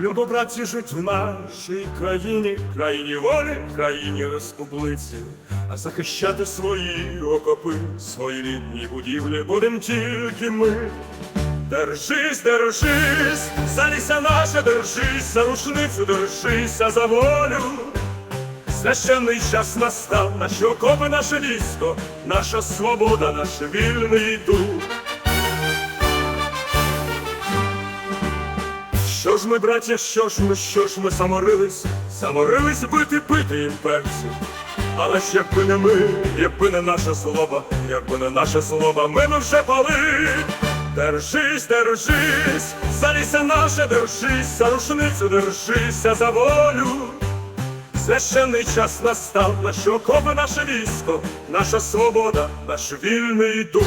Любо, братці, жить в нашій країні, країні волі, країні республіці, а захищати свої окопи, свої рідні будівлі будем тільки ми. Держись, держись, за ліся наше, держись, за рушницю держися за волю. Священний час настав, наші окопи, наше військо, наша свобода, наш вільний дух. Що ж ми, браття, що ж ми, що ж ми саморились, саморились бити, пити імперців. Але ж якби не ми, якби не наша слова, якби не наша слова, ми б вже пали. Держись, держись, за ліся наше, держись, за рушницю держися за волю. Священний час настав, наші окопи, наше військо, наша свобода, наш вільний дух.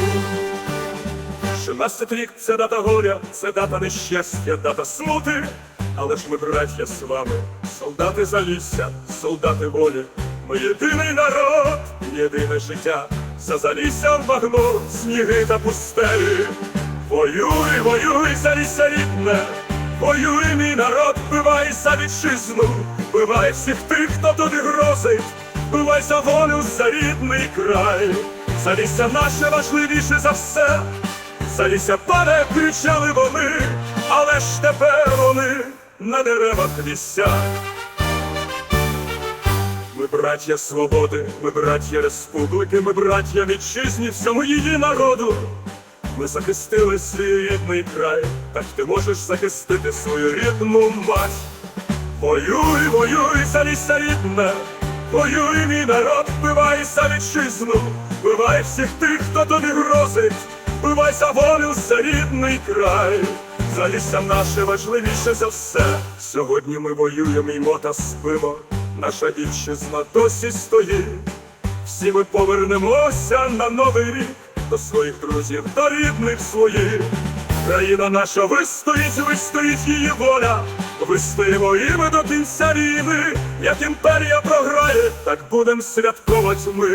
Шістнадцять рік це дата горя, це дата нещастя, дата смути. Але ж ми, браття, з вами, солдати залісся, солдати волі. Ми єдиний народ, єдине життя, за залісся в багно, сніги та пустелі. Воюй, воюй, залісся рідне, воюй, мій народ, вбивай за вітчизну, вбивай всіх тих, хто туди грозить, вбивай за волю, за рідний край. Залісся наше важливіше за все. Залісся пане, кричали вони, але ж тепер вони на деревах вісять. Ми браття свободи, ми браття республіки, ми браття вітчизні всьому її народу. Ми захистили свій рідний край, так ти можеш захистити свою рідну мать. Воюй, воюй, залісся рідне, воюй, мій народ, вбивай за вітчизну, вбивай всіх тих, хто тобі грозить, за волю, за рідний край. за Залісся наше важливіше за все. Сьогодні ми воюємо ймо та спимо, наша вітчизна досі стоїть. Всі ми повернемося на новий рік до своїх друзів, до рідних своїх. Країна наша вистоїть, вистоїть її воля. Вистоїмо і ми до кінця війни. Як імперія програє, так будем святкувати ми.